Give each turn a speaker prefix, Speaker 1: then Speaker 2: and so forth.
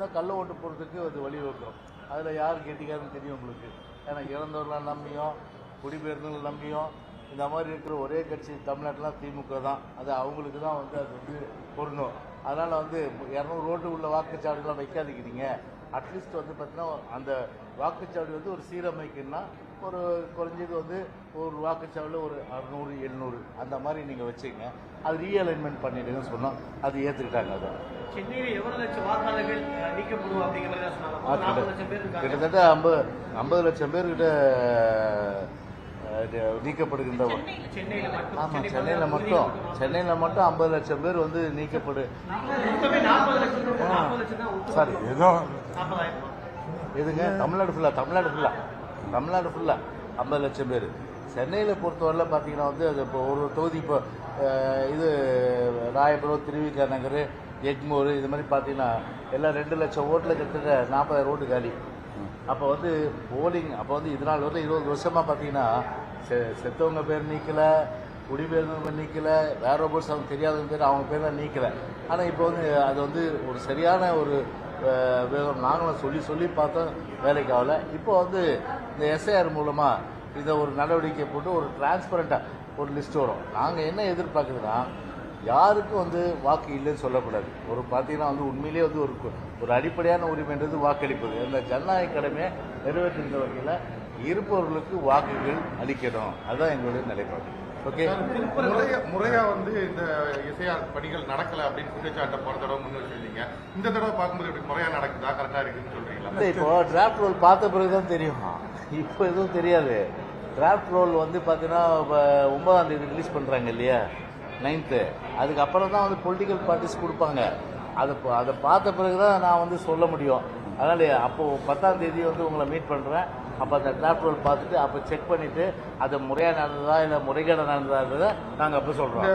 Speaker 1: வந்து கள்ள ஓட்டு போகிறதுக்கு அது வழிவகுக்கும். அதில் யார் கெட்டிக்காரன்னு தெரியும் உங்களுக்கு. ஏன்னா இறந்தவர்களை நம்பியும் குடிபெயர்ந்தவர்கள் நம்பியும் இந்த மாதிரி இருக்கிற ஒரே கட்சி தமிழ்நாட்டில் திமுக தான். அது அவங்களுக்கு தான் வந்து அது வந்து பொருணும் அதனால் வந்து இரநூறு ஓட்டு உள்ள வாக்குச்சாவடிலாம் வைக்காதிக்கிறீங்க அட்லீஸ்ட் வந்து பார்த்தீங்கன்னா அந்த வாக்குச்சாவடி வந்து ஒரு சீரமைக்குன்னா ஒரு குறைஞ்சது வந்து ஒரு வாக்குச்சாவடியில் ஒரு அறுநூறு எழுநூறு அந்த மாதிரி நீங்கள் வச்சுங்க அது ரீஅலைன்மெண்ட் பண்ணிடுங்கன்னு சொன்னோம். அது ஏற்றுக்கிட்டாங்க அதை.
Speaker 2: சென்னையில எவ்வளவு லட்சம் வாக்காளர்கள் நீக்கப்படும் அப்படிங்கிற மாதிரி சொன்னாங்க.
Speaker 1: கிட்டத்தட்ட ஐம்பது ஐம்பது லட்சம் பேர்கிட்ட நீக்கப்படுகின்ற ஆமாம்
Speaker 2: சென்னை
Speaker 1: சென்னையில் மட்டும். சென்னையில் மட்டும் ஐம்பது லட்சம் பேர் வந்து நீக்கப்படு சாரி ஏதோ எதுங்க? தமிழ்நாடு ஃபுல்லாக தமிழ்நாடு ஃபுல்லாக தமிழ்நாடு ஃபுல்லாக ஐம்பது லட்சம் பேர். சென்னையில் பொறுத்தவரையில் பார்த்தீங்கன்னா வந்து அது இப்போ ஒரு தொகுதி இப்போ இது ராயபுரம் திருவிக நகர் எக்மூர் இது மாதிரி பார்த்தீங்கன்னா எல்லாம் ரெண்டு லட்சம் ஓட்டில் கிட்டத்தட்ட நாற்பதாயிரம் ஓட்டு காலி. அப்போ வந்து போலிங் அப்போ வந்து இது நாள் வரல இருபது வருஷமாக பார்த்தீங்கன்னா செ செத்தவங்க பேர் நீக்கலை குடிபெயர்ந்தவங்க நீக்கலை வேற ரோபோட்ஸ் அவங்க தெரியாதவங்க பேர் அவங்க பேர்லாம் நீக்கலை. ஆனால் இப்போ வந்து அது வந்து ஒரு சரியான ஒரு வேகம் நாங்களும் சொல்லி சொல்லி பார்த்தோம் வேலைக்கு ஆகல. இப்போ வந்து இந்த எஸ்ஐஆர் மூலமாக இதை ஒரு நடவடிக்கை போட்டு ஒரு டிரான்ஸ்பரண்ட்டாக ஒரு லிஸ்ட் வரும். நாங்கள் என்ன எதிர்பார்க்குறதுன்னா யாருக்கும் வந்து வாக்கு இல்லைன்னு சொல்லக்கூடாது. ஒரு பார்த்தீங்கன்னா வந்து உண்மையிலேயே வந்து ஒரு ஒரு அடிப்படையான உரிமைன்றது வாக்களிப்பது. அந்த ஜனநாயக கடமையை நிறைவேற்றிருந்த வகையில் இருப்பவர்களுக்கு வாக்குகள் அளிக்கணும். அதுதான் எங்களுடைய நிலைப்பாடு. ஓகே.
Speaker 3: முறையா முறையா வந்து இந்த இசையார் பணிகள் நடக்கல அப்படின்னு குற்றச்சாட்டை போன தடவை முன் வச்சிருந்தீங்க. இந்த தடவை பார்க்கும்போது இப்படி முறையா நடக்குதா? கரெக்டா இருக்குன்னு சொல்றீங்களா?
Speaker 1: இப்போ டிராஃப்ட் ரோல் பார்த்த பிறகு தான் தெரியும். இப்போ எதுவும் தெரியாது. டிராஃப்ட் ரோல் வந்து பார்த்தீங்கன்னா இப்போ ஒன்பதாம் தேதி ரிலீஸ் பண்ணுறாங்க இல்லையா? நைன்த்து அதுக்கப்புறம் தான் வந்து பொலிட்டிக்கல் பார்ட்டிஸ் கொடுப்பாங்க. அதை அதை பார்த்த பிறகு தான் நான் வந்து சொல்ல முடியும். அதனால் அப்போது பத்தாம் தேதி வந்து உங்களை மீட் பண்ணுறேன் அப்போ அந்த டிராஃப்ட் பார்த்துட்டு அப்போ செக் பண்ணிவிட்டு அது முறையாக நடந்ததா இல்லை முறைகேடாக நடந்ததா நாங்கள் அப்போ சொல்கிறோம்